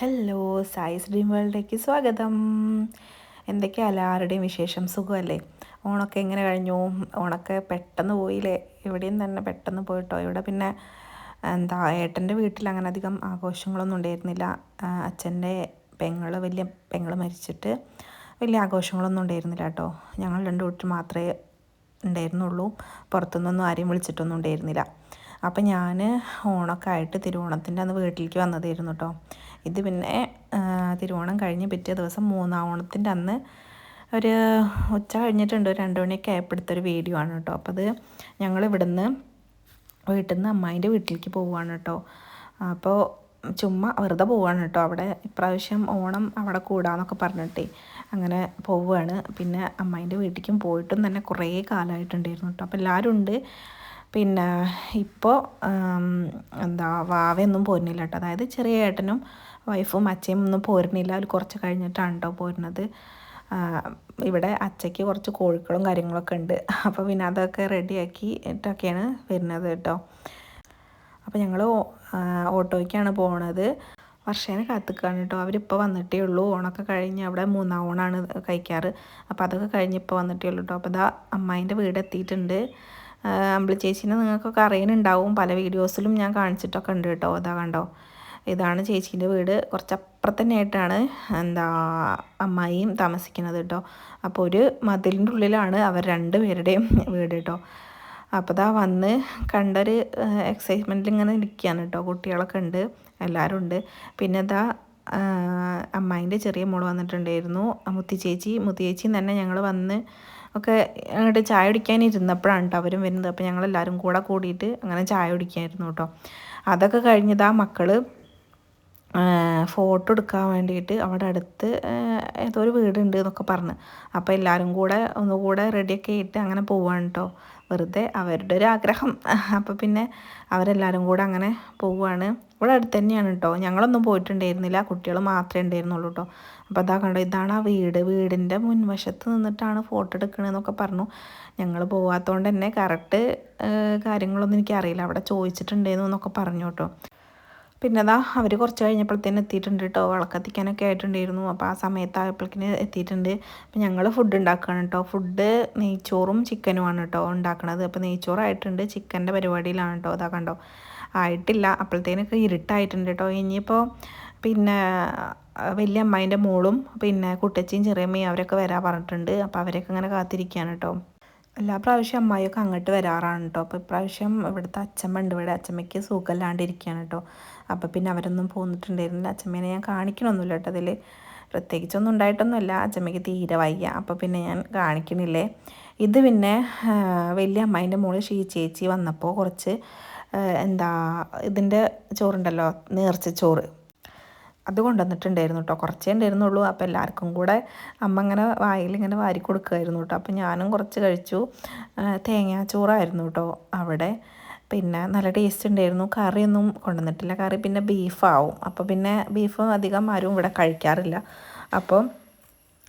Hello സായിസ് dream വേൾഡിലേക്ക് സ്വാഗതം. എന്തൊക്കെയാ എല്ലാവരുടെയും വിശേഷം? സുഖമല്ലേ? ഓണൊക്കെ എങ്ങനെ കഴിഞ്ഞു? ഓണൊക്കെ പെട്ടെന്ന് പോയില്ലേ? ഇവിടെയും തന്നെ പെട്ടെന്ന് പോയിട്ടോ? ഇവിടെ പിന്നെ എന്താ ഏട്ടന്റെ വീട്ടിൽ അങ്ങനെ അധികം ആഘോഷങ്ങളൊന്നും ഉണ്ടായിരുന്നില്ല. അച്ഛന്റെ പെങ്ങൾ വലിയ പെങ്ങൾ മരിച്ചിട്ട് വലിയ ആഘോഷങ്ങളൊന്നും ഉണ്ടായിരുന്നില്ല കേട്ടോ. ഞങ്ങൾ രണ്ട് വീട്ടിൽ മാത്രമേ ഉണ്ടായിരുന്നുള്ളൂ. പുറത്തുനിന്നൊന്നും ആരെയും വിളിച്ചിട്ടൊന്നും ഉണ്ടായിരുന്നില്ല. അപ്പം ഞാൻ ഓണമൊക്കെ ആയിട്ട് തിരുവോണത്തിന്റെ അന്ന് വീട്ടിലേക്ക് വന്നതായിരുന്നു കേട്ടോ ഇത് പിന്നെ തിരുവോണം കഴിഞ്ഞ് പിറ്റേ ദിവസം മൂന്നാം ഓണത്തിന്റെ അന്ന് ഒരു ഉച്ച കഴിഞ്ഞിട്ടുണ്ട് ഒരു രണ്ട് മണിയൊക്കെ ഒരു വീഡിയോ ആണ് കേട്ടോ അപ്പോൾ അത് ഞങ്ങൾ ഇവിടുന്ന് വീട്ടിൽ നിന്ന് അമ്മായിന്റെ വീട്ടിലേക്ക് പോവുകയാണ് കേട്ടോ അപ്പോൾ ചുമ്മാ വെറുതെ പോവുകയാണ് കേട്ടോ അവിടെ ഇപ്രാവശ്യം ഓണം അവിടെ കൂടാന്നൊക്കെ പറഞ്ഞിട്ടേ അങ്ങനെ പോവുകയാണ്. പിന്നെ അമ്മായിന്റെ വീട്ടിലേക്കും പോയിട്ടും തന്നെ കുറേ കാലമായിട്ടുണ്ടായിരുന്നു കേട്ടോ അപ്പോൾ എല്ലാവരും ഉണ്ട്. പിന്നെ ഇപ്പോൾ എന്താ വാവയൊന്നും പോരുന്നില്ല കേട്ടോ അതായത് ചെറിയ ഏട്ടനും വൈഫും അച്ഛയും ഒന്നും പോരുന്നില്ല. അവർ കുറച്ച് കഴിഞ്ഞിട്ടാണ് കേട്ടോ പോരുന്നത് ഇവിടെ അച്ചയ്ക്ക് കുറച്ച് കോഴിക്കളും കാര്യങ്ങളൊക്കെ ഉണ്ട്. അപ്പോൾ പിന്നെ അതൊക്കെ റെഡിയാക്കിയിട്ടൊക്കെയാണ് വരുന്നത് കേട്ടോ. അപ്പോൾ ഞങ്ങൾ ഓട്ടോയ്ക്കാണ് പോണത്. വർഷേനെ കാത്തുക്കാണ് കേട്ടോ. അവരിപ്പോൾ വന്നിട്ടേ ഉള്ളൂ. ഓണൊക്കെ കഴിഞ്ഞ് അവിടെ മൂന്നാം ഓണാണ് കഴിക്കാറ്. അപ്പോൾ അതൊക്കെ കഴിഞ്ഞ് ഇപ്പോൾ വന്നിട്ടേ ഉള്ളൂ കേട്ടോ. അപ്പോൾ അതാ അമ്മായിന്റെ വീട് എത്തിയിട്ടുണ്ട് അമ്പിളി ചേച്ചീനെ നിങ്ങൾക്കൊക്കെ അറിയുന്നുണ്ടാവും പല വീഡിയോസിലും ഞാൻ കാണിച്ചിട്ടൊക്കെ ഉണ്ട് കേട്ടോ. അതാ കണ്ടോ? ഇതാണ് ചേച്ചീന്റെ വീട്. കുറച്ച് അപ്പുറത്തന്നെയായിട്ടാണ് എന്താ അമ്മായിയും താമസിക്കുന്നത് കേട്ടോ. അപ്പോൾ ഒരു മതിലിന്റെ ഉള്ളിലാണ് അവർ രണ്ട് പേരുടെയും വീട് കേട്ടോ. അപ്പോൾ ഇതാ വന്ന് കണ്ടൊരു എക്സൈറ്റ്മെന്റിൽ ഇങ്ങനെ ഇരിക്കുകയാണ് കേട്ടോ. കുട്ടികളൊക്കെ ഉണ്ട് എല്ലാവരും ഉണ്ട്. പിന്നെ ഇതാ അമ്മായിന്റെ ചെറിയ മോൾ വന്നിട്ടുണ്ടായിരുന്നു. മുത്തി ചേച്ചി മുത്തി ചേച്ചിയും തന്നെ ഞങ്ങൾ വന്ന് ഒക്കെ അങ്ങോട്ട് ചായ കുടിക്കാൻ ഇരുന്നപ്പോഴാണ് കേട്ടോ അവരും വരുന്നത്. അപ്പോൾ ഞങ്ങളെല്ലാവരും കൂടെ കൂടിയിട്ട് അങ്ങനെ ചായ കുടിക്കായിരുന്നു കേട്ടോ അതൊക്കെ കഴിഞ്ഞത് ആ മക്കൾ ഫോട്ടോ എടുക്കാൻ വേണ്ടിയിട്ട് അവിടെ അടുത്ത് ഏതോ ഒരു വീടുണ്ട് എന്നൊക്കെ പറഞ്ഞ്. അപ്പോൾ എല്ലാവരും കൂടെ ഒന്നുകൂടെ റെഡിയൊക്കെ ആയിട്ട് അങ്ങനെ പോവാണ് കേട്ടോ വെറുതെ അവരുടെ ഒരു ആഗ്രഹം അപ്പോൾ പിന്നെ അവരെല്ലാവരും കൂടെ അങ്ങനെ പോവുകയാണ് ഇവിടെ അടുത്ത് തന്നെയാണ് കേട്ടോ ഞങ്ങളൊന്നും പോയിട്ടുണ്ടായിരുന്നില്ല. കുട്ടികൾ മാത്രമേ ഉണ്ടായിരുന്നുള്ളൂ കേട്ടോ അപ്പോൾ അതാ കണ്ടോ ഇതാണ് ആ വീട്. വീടിന്റെ മുൻവശത്ത് നിന്നിട്ടാണ് ഫോട്ടോ എടുക്കണമെന്നൊക്കെ പറഞ്ഞു. ഞങ്ങൾ പോകാത്തതുകൊണ്ട് തന്നെ കറക്റ്റ് കാര്യങ്ങളൊന്നും എനിക്കറിയില്ല. അവിടെ ചോദിച്ചിട്ടുണ്ടായിരുന്നു എന്നൊക്കെ പറഞ്ഞു കേട്ടോ പിന്നെ അതാ അവർ കുറച്ച് കഴിഞ്ഞപ്പോഴത്തേന് എത്തിയിട്ടുണ്ട് കേട്ടോ വിളക്കത്തിക്കാനൊക്കെ ആയിട്ടുണ്ടായിരുന്നു. അപ്പോൾ ആ സമയത്തായപ്പോഴേക്കിന് എത്തിയിട്ടുണ്ട്. അപ്പോൾ ഞങ്ങൾ ഫുഡ് ഉണ്ടാക്കുകയാണ് കേട്ടോ ഫുഡ് നെയ്ച്ചോറും ചിക്കനുമാണ് കേട്ടോ ഉണ്ടാക്കണത്. അപ്പോൾ നെയ്ച്ചോറായിട്ടുണ്ട്. ചിക്കന്റെ പരിപാടിയിലാണ് കേട്ടോ അതാ കണ്ടോ. ആയിട്ടില്ല. അപ്പോഴത്തേനൊക്കെ ഇരുട്ടായിട്ടുണ്ട് കേട്ടോ ഇനിയിപ്പോൾ പിന്നെ വലിയ അമ്മായിന്റെ മോളും പിന്നെ കുട്ടച്ചിയും ചെറിയമ്മയും അവരൊക്കെ വരാൻ പറഞ്ഞിട്ടുണ്ട്. അപ്പോൾ അവരൊക്കെ ഇങ്ങനെ കാത്തിരിക്കുകയാണ് കേട്ടോ എല്ലാ പ്രാവശ്യം അമ്മായിയൊക്കെ അങ്ങോട്ട് വരാറാണ് കേട്ടോ അപ്പോൾ ഇപ്രാവശ്യം ഇവിടുത്തെ അച്ഛമ്മ ഉണ്ട് ഇവിടെ അച്ഛമ്മയ്ക്ക് സുഖമില്ലാണ്ടിരിക്കുകയാണ് കേട്ടോ അപ്പോൾ പിന്നെ അവരൊന്നും പോന്നിട്ടുണ്ടായിരുന്നില്ല. അച്ഛമ്മേനെ ഞാൻ കാണിക്കണമൊന്നുമില്ല കേട്ടോ അതിൽ പ്രത്യേകിച്ചൊന്നും ഉണ്ടായിട്ടൊന്നുമില്ല. അച്ഛമ്മയ്ക്ക് തീരെ വയ്യ. അപ്പോൾ പിന്നെ ഞാൻ കാണിക്കണില്ലേ? ഇത് പിന്നെ വലിയ അമ്മായിന്റെ മോൾ ഷീ ചേച്ചി വന്നപ്പോൾ കുറച്ച് എന്താ ഇതിന്റെ ചോറുണ്ടല്ലോ നേർച്ച ചോറ് അത് കൊണ്ടുവന്നിട്ടുണ്ടായിരുന്നു കേട്ടോ കുറച്ചേ ഉണ്ടായിരുന്നുള്ളൂ. അപ്പോൾ എല്ലാവർക്കും കൂടെ അമ്മ ഇങ്ങനെ വായിൽ ഇങ്ങനെ വാരി കൊടുക്കുമായിരുന്നു കേട്ടോ അപ്പോൾ ഞാനും കുറച്ച് കഴിച്ചു. തേങ്ങാച്ചോറായിരുന്നു കേട്ടോ അവിടെ. പിന്നെ നല്ല ടേസ്റ്റ് ഉണ്ടായിരുന്നു. കറിയൊന്നും കൊണ്ടുവന്നിട്ടില്ല. കറി പിന്നെ ബീഫാവും. അപ്പോൾ പിന്നെ ബീഫ് അധികം ആരും ഇവിടെ കഴിക്കാറില്ല. അപ്പോൾ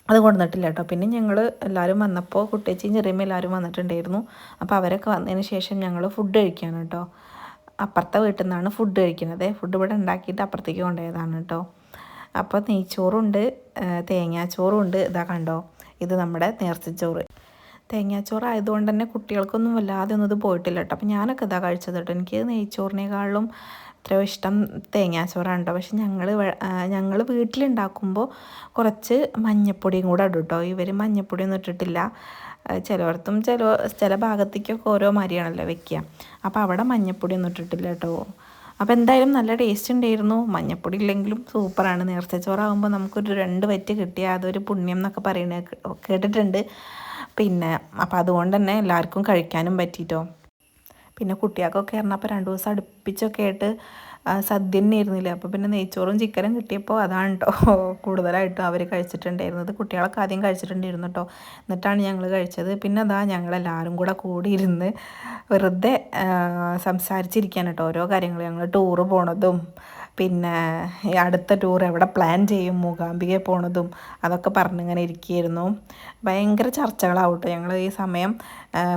അത് കൊണ്ടുവന്നിട്ടില്ല കേട്ടോ പിന്നെ ഞങ്ങൾ എല്ലാവരും വന്നപ്പോൾ കുട്ടിയച്ചിയും ചെറിയമ്മ എല്ലാവരും വന്നിട്ടുണ്ടായിരുന്നു. അപ്പോൾ അവരൊക്കെ വന്നതിന് ശേഷം ഞങ്ങൾ ഫുഡ് കഴിക്കുകയാണ് കേട്ടോ അപ്പുറത്തെ വീട്ടിൽ നിന്നാണ് ഫുഡ് കഴിക്കുന്നത്. ഫുഡ് ഇവിടെ ഉണ്ടാക്കിയിട്ട് അപ്പുറത്തേക്ക് കൊണ്ടുപോയതാണ് കേട്ടോ. അപ്പോൾ നെയ്ച്ചോറുണ്ട് തേങ്ങാച്ചോറും ഉണ്ട് ഇതാ കണ്ടോ? ഇത് നമ്മുടെ നേർച്ചച്ചോറ്. തേങ്ങാച്ചോറ് ആയതുകൊണ്ട് തന്നെ കുട്ടികൾക്കൊന്നും വല്ലാതെ ഒന്നും ഇത് പോയിട്ടില്ല കേട്ടോ. അപ്പോൾ ഞാനൊക്കെ ഇതാ കഴിച്ചത് കേട്ടോ. എനിക്ക് നെയ്ച്ചോറിനേക്കാളും എത്രയോ ഇഷ്ടം തേങ്ങാച്ചോറാണ് കേട്ടോ പക്ഷെ ഞങ്ങൾ ഞങ്ങൾ വീട്ടിലുണ്ടാക്കുമ്പോൾ കുറച്ച് മഞ്ഞപ്പൊടിയും കൂടെ ഇടും കേട്ടോ ഇവർ മഞ്ഞപ്പൊടിയൊന്നും ഇട്ടിട്ടില്ല. ചിലവർത്തും ചില ചില ഭാഗത്തേക്കൊക്കെ ഓരോ മാരിയാണല്ലോ വെക്കുക അപ്പോൾ അവിടെ മഞ്ഞപ്പൊടി ഒന്നും ഇട്ടിട്ടില്ല കേട്ടോ അപ്പോൾ എന്തായാലും നല്ല ടേസ്റ്റ് ഉണ്ടായിരുന്നു. മഞ്ഞപ്പൊടി ഇല്ലെങ്കിലും സൂപ്പറാണ്. നേർച്ച ചോറാകുമ്പോൾ നമുക്കൊരു രണ്ട് വറ്റ് കിട്ടിയാൽ അതൊരു പുണ്യം എന്നൊക്കെ പറയുന്നത് കേട്ടിട്ടുണ്ട്. പിന്നെ അപ്പോൾ അതുകൊണ്ട് തന്നെ എല്ലാവർക്കും കഴിക്കാനും പറ്റിയിട്ടോ പിന്നെ കുട്ടികൾക്കൊക്കെ പറഞ്ഞപ്പോൾ രണ്ട് ദിവസം അടുപ്പിച്ചൊക്കെ ആയിട്ട് സദ്യ തന്നെ ആയിരുന്നില്ല? അപ്പോൾ പിന്നെ നെയ്ച്ചോറും ചിക്കനും കിട്ടിയപ്പോൾ അതാണ് കേട്ടോ കൂടുതലായിട്ടും അവർ കഴിച്ചിട്ടുണ്ടായിരുന്നത്. കുട്ടികളൊക്കെ ആദ്യം കഴിച്ചിട്ടുണ്ടായിരുന്നു കേട്ടോ എന്നിട്ടാണ് ഞങ്ങൾ കഴിച്ചത്. പിന്നെ അതാ ഞങ്ങളെല്ലാവരും കൂടെ കൂടിയിരുന്ന് വെറുതെ സംസാരിച്ചിരിക്കാൻ കേട്ടോ ഓരോ കാര്യങ്ങൾ ഞങ്ങൾ ടൂറ് പോണതും പിന്നെ അടുത്ത ടൂർ എവിടെ പ്ലാൻ ചെയ്യും? മൂകാംബിക പോണതും അതൊക്കെ പറഞ്ഞിങ്ങനെ ഇരിക്കുകയായിരുന്നു. ഭയങ്കര ചർച്ചകളാവട്ടെ. ഞങ്ങൾ ഈ സമയം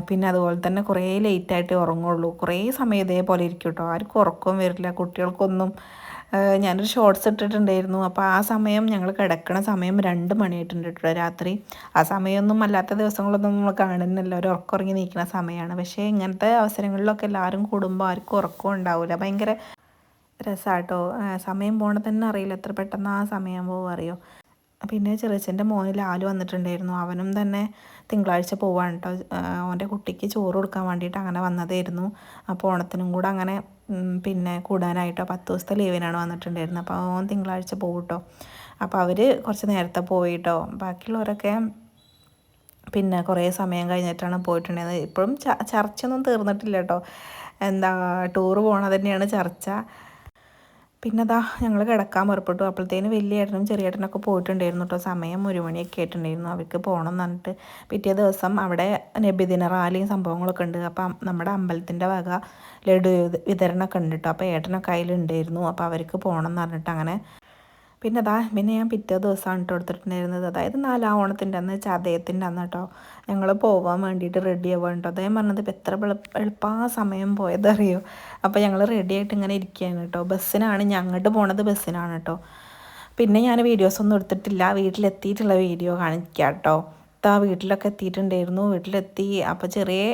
പിന്നെ അതുപോലെ തന്നെ കുറേ ലേറ്റായിട്ട് ഉറങ്ങുള്ളൂ. കുറേ സമയം ഇതേപോലെ ഇരിക്കും കേട്ടോ ആർക്കും ഉറക്കവും വരില്ല. കുട്ടികൾക്കൊന്നും ഞാനൊരു ഷോർട്സ് ഇട്ടിട്ടുണ്ടായിരുന്നു. അപ്പോൾ ആ സമയം ഞങ്ങൾ കിടക്കണ സമയം രണ്ട് മണിയായിട്ടുണ്ട് കേട്ടോ രാത്രി. ആ സമയമൊന്നും അല്ലാത്ത ദിവസങ്ങളൊന്നും നമ്മൾ കാണുന്നില്ല. ഒരു ഉറക്കുറങ്ങി നിൽക്കുന്ന സമയമാണ്. പക്ഷേ ഇങ്ങനത്തെ അവസരങ്ങളിലൊക്കെ എല്ലാവരും കൂടുമ്പോൾ ആർക്കും ഉറക്കം ഉണ്ടാവില്ല. ഭയങ്കര രസമാട്ടോ സമയം പോണത് തന്നെ അറിയില്ല എത്ര പെട്ടെന്ന് ആ സമയം പോകും അറിയോ. പിന്നെ ചെറിയച്ഛന്റെ മോന് ലാൽ വന്നിട്ടുണ്ടായിരുന്നു. അവനും തന്നെ തിങ്കളാഴ്ച പോവാണ് കേട്ടോ അവന്റെ കുട്ടിക്ക് ചോറ് കൊടുക്കാൻ വേണ്ടിയിട്ട് അങ്ങനെ വന്നതായിരുന്നു. അപ്പോൾ ഓണത്തിനും കൂടെ അങ്ങനെ പിന്നെ കൂടാനായിട്ടോ പത്ത് ദിവസത്തെ ലീവിനാണ് വന്നിട്ടുണ്ടായിരുന്നത്. അപ്പോൾ അവൻ തിങ്കളാഴ്ച പോകും കേട്ടോ അപ്പോൾ അവർ കുറച്ച് നേരത്തെ പോയിട്ടോ ബാക്കിയുള്ളവരൊക്കെ പിന്നെ കുറേ സമയം കഴിഞ്ഞിട്ടാണ് പോയിട്ടുണ്ടായിരുന്നത്. ഇപ്പോഴും ചർച്ചയൊന്നും തീർന്നിട്ടില്ല കേട്ടോ എന്താ ടൂറ് പോകണത് തന്നെയാണ് ചർച്ച. പിന്നെ അതാ ഞങ്ങൾ കിടക്കാൻ പുറപ്പെട്ടു. അപ്പോഴത്തേന് വലിയ ഏട്ടനും ചെറിയ ഏട്ടനൊക്കെ പോയിട്ടുണ്ടായിരുന്നു കേട്ടോ. സമയം ഒരു മണിയൊക്കെ ആയിട്ടുണ്ടായിരുന്നു. അവർക്ക് പോകണം എന്ന് പറഞ്ഞിട്ട് പിറ്റേ ദിവസം അവിടെ നബിദിന റാലിയും സംഭവങ്ങളൊക്കെ ഉണ്ട്. അപ്പം നമ്മുടെ അമ്പലത്തിന്റെ വക ലഡു വിതരണമൊക്കെ ഉണ്ട് കേട്ടോ. അപ്പോൾ ഏട്ടനൊക്കെ അതിലുണ്ടായിരുന്നു. അപ്പോൾ അവർക്ക് പോകണം എന്ന് പറഞ്ഞിട്ട് അങ്ങനെ പിന്നെ അതാ പിന്നെ ഞാൻ പിറ്റേ ദിവസമാണ് കേട്ടോ എടുത്തിട്ടുണ്ടായിരുന്നത്. അതായത് നാലാം ഓണത്തിന്റെ അന്ന് ചതയത്തിന്റെ അന്ന് കേട്ടോ ഞങ്ങൾ പോകാൻ വേണ്ടിയിട്ട് റെഡി ആവാൻ കേട്ടോ അദ്ദേഹം പറഞ്ഞത് ഇപ്പം എത്ര എളുപ്പ സമയം പോയതറിയോ? അപ്പോൾ ഞങ്ങൾ റെഡി ആയിട്ട് ഇങ്ങനെ ഇരിക്കുകയാണ് കേട്ടോ ബസ്സിനാണ് ഞങ്ങോട്ട് പോണത് ബസ്സിനാണ് കേട്ടോ പിന്നെ ഞാൻ വീഡിയോസ് ഒന്നും എടുത്തിട്ടില്ല. വീട്ടിലെത്തിയിട്ടുള്ള വീഡിയോ കാണിക്കാം കേട്ടോ ആ വീട്ടിലൊക്കെ എത്തിയിട്ടുണ്ടായിരുന്നു. വീട്ടിലെത്തി അപ്പോൾ ചെറിയ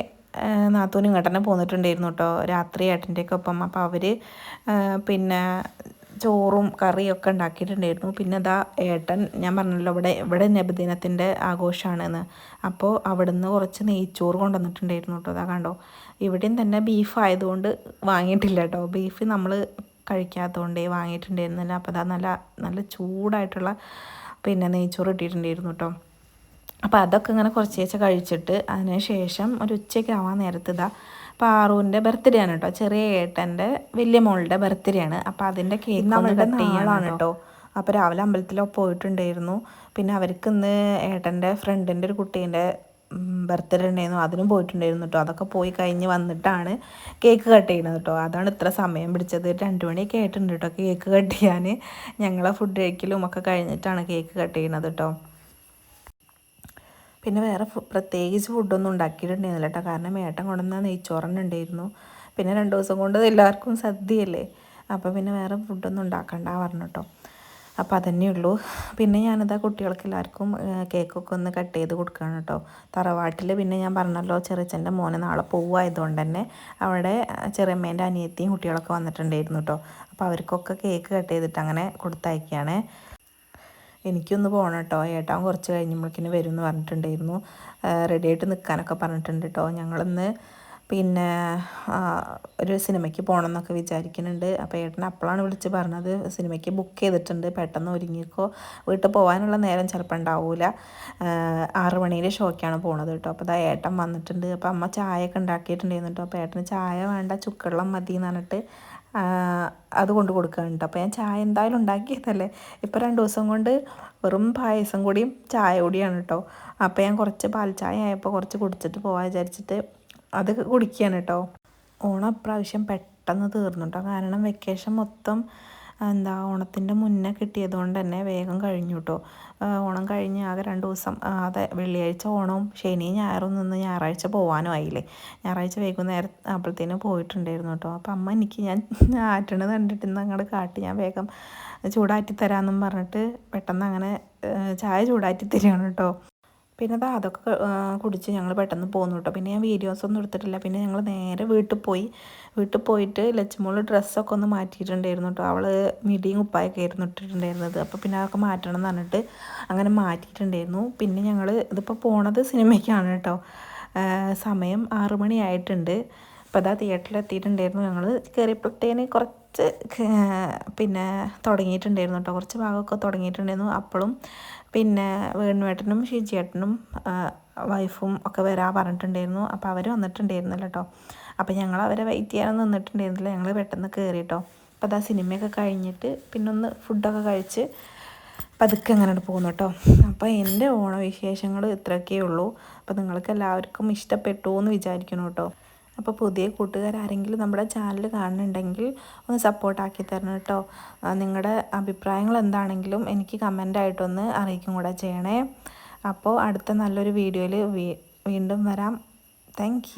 നാത്തൂനും ഇങ്ങോട്ട് തന്നെ പോന്നിട്ടുണ്ടായിരുന്നു കേട്ടോ രാത്രി ഏട്ടന്റെയൊക്കെ ഒപ്പം. അപ്പോൾ അവർ പിന്നെ ചോറും കറിയും ഒക്കെ ഉണ്ടാക്കിയിട്ടുണ്ടായിരുന്നു. പിന്നെ അതാ ഏട്ടൻ ഞാൻ പറഞ്ഞല്ലോ ഇവിടെ ഇവിടെ നബിദിനത്തിന്റെ ആഘോഷമാണെന്ന് അപ്പോൾ അവിടുന്ന് കുറച്ച് നെയ്ച്ചോറ് കൊണ്ടുവന്നിട്ടുണ്ടായിരുന്നു കേട്ടോ അതാ കണ്ടോ? ഇവിടെയും തന്നെ ബീഫ് ആയതുകൊണ്ട് വാങ്ങിയിട്ടില്ല കേട്ടോ. ബീഫ് നമ്മൾ കഴിക്കാത്തതുകൊണ്ടേ വാങ്ങിയിട്ടുണ്ടായിരുന്നില്ല. അപ്പോൾ അതാ നല്ല നല്ല ചൂടായിട്ടുള്ള പിന്നെ നെയ്ച്ചോറ് ഇട്ടിട്ടുണ്ടായിരുന്നു കേട്ടോ. അപ്പോൾ അതൊക്കെ ഇങ്ങനെ കുറച്ച് കഴിച്ചിട്ട് അതിന് ശേഷം ഒരു ഉച്ചയ്ക്ക് ആവാൻ നേരത്ത് ഇതാ പാറുവിന്റെ ബർത്ത്ഡേ ആണ് കേട്ടോ. ചെറിയ ഏട്ടന്റെ വലിയ മോളുടെ ബർത്ത്ഡേ ആണ്. അപ്പോൾ അതിന്റെ കേക്ക് നമ്മളുടെ നാളാണ് കേട്ടോ. അപ്പോൾ രാവിലെ അമ്പലത്തിൽ പോയിട്ടുണ്ടായിരുന്നു. പിന്നെ അവർക്ക് ഇന്ന് ഏട്ടന്റെ ഫ്രണ്ടിന്റെ ഒരു കുട്ടീന്റെ ബർത്ത്ഡേ ഉണ്ടായിരുന്നു. അതിനും പോയിട്ടുണ്ടായിരുന്നു കേട്ടോ. അതൊക്കെ പോയി കഴിഞ്ഞ് വന്നിട്ടാണ് കേക്ക് കട്ട് ചെയ്യണത് കേട്ടോ. അതാണ് ഇത്ര സമയം പിടിച്ചത്. രണ്ട് മണിയൊക്കെ ആയിട്ടുണ്ട് കേട്ടോ കേക്ക് കട്ട് ചെയ്യാൻ ഞങ്ങളെ ഫുഡ് കഴിക്കലും ഒക്കെ കഴിഞ്ഞിട്ടാണ് കേക്ക് കട്ട് ചെയ്യണത് കേട്ടോ. പിന്നെ വേറെ പ്രത്യേകിച്ച് ഫുഡൊന്നും ഉണ്ടാക്കിയിട്ടുണ്ടായിരുന്നില്ല കേട്ടോ. കാരണം ഏട്ടൻ കൊണ്ടുവന്ന നെയ്ച്ചോറന്നെ ഉണ്ടായിരുന്നു പിന്നെ രണ്ട് ദിവസം കൊണ്ട് എല്ലാവർക്കും സദ്യയല്ലേ. അപ്പോൾ പിന്നെ വേറെ ഫുഡൊന്നും ഉണ്ടാക്കണ്ട പറഞ്ഞു കേട്ടോ. അപ്പോൾ അതന്നെ ഉള്ളൂ. പിന്നെ ഞാനിതാ കുട്ടികൾക്ക് എല്ലാവർക്കും കേക്കൊക്കെ ഒന്ന് കട്ട് ചെയ്ത് കൊടുക്കുകയാണ് കേട്ടോ. തറവാട്ടിൽ പിന്നെ ഞാൻ പറഞ്ഞല്ലോ ചെറിയച്ഛന്റെ മോനെ നാളെ പോവായതുകൊണ്ട് തന്നെ അവിടെ ചെറിയമ്മേന്റെ അനിയത്തിയും കുട്ടികളൊക്കെ വന്നിട്ടുണ്ടായിരുന്നു കേട്ടോ. അപ്പോൾ അവർക്കൊക്കെ കേക്ക് കട്ട് ചെയ്തിട്ട് അങ്ങനെ കൊടുത്തയക്കുകയാണ്. എനിക്കൊന്ന് പോകണം കേട്ടോ. ഏട്ടാൻ കുറച്ച് കഴിഞ്ഞപ്പോഴേക്കിന് വരും എന്ന് പറഞ്ഞിട്ടുണ്ടായിരുന്നു. റെഡി ആയിട്ട് നിൽക്കാനൊക്കെ പറഞ്ഞിട്ടുണ്ട് കേട്ടോ. ഞങ്ങളിന്ന് പിന്നെ ഒരു സിനിമയ്ക്ക് പോകണം എന്നൊക്കെ വിചാരിക്കുന്നുണ്ട്. അപ്പോൾ ഏട്ടൻ അപ്പോഴാണ് വിളിച്ച് പറഞ്ഞത്. സിനിമയ്ക്ക് ബുക്ക് ചെയ്തിട്ടുണ്ട്. പെട്ടെന്ന് ഒരുങ്ങിക്കോ. വീട്ടിൽ പോകാനുള്ള നേരം ചിലപ്പോൾ ഉണ്ടാവില്ല ആറ് മണിയുടെ ഷോയ്ക്കാണ് പോണത് കേട്ടോ. അപ്പോൾ അതാ ഏട്ടൻ വന്നിട്ടുണ്ട്. അപ്പോൾ അമ്മ ചായ ഒക്കെ ഉണ്ടാക്കിയിട്ടുണ്ടായിരുന്നു കേട്ടോ. അപ്പോൾ ഏട്ടന് ചായ വേണ്ട ചുക്കുവെള്ളം മതി എന്ന് പറഞ്ഞിട്ട് അത് കൊണ്ട് അപ്പോൾ ഞാൻ ചായ എന്തായാലും ഉണ്ടാക്കിയതല്ലേ? ഇപ്പോൾ രണ്ട് ദിവസം കൊണ്ട് വെറും പായസം കൂടിയും ചായ കൂടിയാണ് കേട്ടോ അപ്പോൾ ഞാൻ കുറച്ച് പാൽ ചായ ആയപ്പോൾ കുറച്ച് കുടിച്ചിട്ട് പോകാൻ വിചാരിച്ചിട്ട് അത് കുടിക്കുകയാണ് കേട്ടോ ഓണം ഇപ്രാവശ്യം പെട്ടെന്ന് തീർന്നു കേട്ടോ കാരണം വെക്കേഷൻ മൊത്തം എന്താ ഓണത്തിന്റെ മുന്നേ കിട്ടിയത് കൊണ്ട് തന്നെ വേഗം കഴിഞ്ഞു കേട്ടോ ഓണം കഴിഞ്ഞ് ആകെ രണ്ട് ദിവസം അതെ വെള്ളിയാഴ്ച ഓണവും ശനി ഞായറും നിന്ന് ഞായറാഴ്ച പോകാനും ആയില്ലേ. ഞായറാഴ്ച വൈകുന്നേരം അപ്പോഴത്തേനും പോയിട്ടുണ്ടായിരുന്നു കേട്ടോ അപ്പം അമ്മ എനിക്ക് ഞാൻ ആറ്റണത് കണ്ടിട്ട് ഇന്ന് അങ്ങോട്ട് കാട്ടി ഞാൻ വേഗം ചൂടാറ്റി തരാമെന്നും പറഞ്ഞിട്ട് പെട്ടെന്ന് അങ്ങനെ ചായ ചൂടാറ്റി തരികയാണ് കേട്ടോ പിന്നെ അത് അതൊക്കെ കുടിച്ച് ഞങ്ങൾ പെട്ടെന്ന് പോന്നു കേട്ടോ പിന്നെ ഞാൻ വീഡിയോസ് ഒന്നും എടുത്തിട്ടില്ല. പിന്നെ ഞങ്ങൾ നേരെ വീട്ടിൽ പോയി. വീട്ടിൽ പോയിട്ട് ലച്ചുമോൾ ഡ്രസ്സൊക്കെ ഒന്ന് മാറ്റിയിട്ടുണ്ടായിരുന്നു കേട്ടോ അവൾ മിടിയും ഉപ്പായൊക്കെ ആയിരുന്നു ഇട്ടിട്ടുണ്ടായിരുന്നത്. അപ്പോൾ പിന്നെ അതൊക്കെ മാറ്റണം എന്ന് പറഞ്ഞിട്ട് അങ്ങനെ മാറ്റിയിട്ടുണ്ടായിരുന്നു. പിന്നെ ഞങ്ങൾ ഇതിപ്പോൾ പോണത് സിനിമയ്ക്കാണ് കേട്ടോ സമയം ആറു മണിയായിട്ടുണ്ട് അപ്പോൾ അതാ തിയേറ്ററിൽ എത്തിയിട്ടുണ്ടായിരുന്നു. ഞങ്ങൾ കയറിയപ്പോഴത്തേന് കുറച്ച് പിന്നെ തുടങ്ങിയിട്ടുണ്ടായിരുന്നു കേട്ടോ കുറച്ച് ഭാഗമൊക്കെ തുടങ്ങിയിട്ടുണ്ടായിരുന്നു. അപ്പോഴും പിന്നെ വേണുവേട്ടനും ഷിജിയേട്ടനും വൈഫും ഒക്കെ വരാൻ പറഞ്ഞിട്ടുണ്ടായിരുന്നു. അപ്പോൾ അവർ വന്നിട്ടുണ്ടായിരുന്നില്ല കേട്ടോ അപ്പോൾ ഞങ്ങൾ അവരെ വെയിറ്റ് ചെയ്യാൻ നിന്നിട്ടുണ്ടായിരുന്നില്ല. ഞങ്ങൾ പെട്ടെന്ന് കയറി കേട്ടോ അപ്പോൾ അതാ സിനിമയൊക്കെ കഴിഞ്ഞിട്ട് പിന്നെ ഒന്ന് ഫുഡൊക്കെ കഴിച്ച് പതുക്കെ അങ്ങനെ പോകുന്നു കേട്ടോ അപ്പോൾ എന്റെ ഓണവിശേഷങ്ങൾ ഇത്രയൊക്കെ ഉള്ളൂ. അപ്പോൾ നിങ്ങൾക്ക് എല്ലാവർക്കും ഇഷ്ടപ്പെട്ടു എന്ന് വിചാരിക്കുന്നു കേട്ടോ അപ്പോൾ പുതിയ കൂട്ടുകാരാരെങ്കിലും നമ്മുടെ ചാനൽ കാണുന്നുണ്ടെങ്കിൽ ഒന്ന് സപ്പോർട്ടാക്കി തരണം കേട്ടോ. നിങ്ങളുടെ അഭിപ്രായങ്ങൾ എന്താണെങ്കിലും എനിക്ക് കമന്റായിട്ടൊന്ന് അറിയിക്കും കൂടെ ചെയ്യണേ. അപ്പോൾ അടുത്ത നല്ലൊരു വീഡിയോയിൽ വീണ്ടും വരാം. താങ്ക്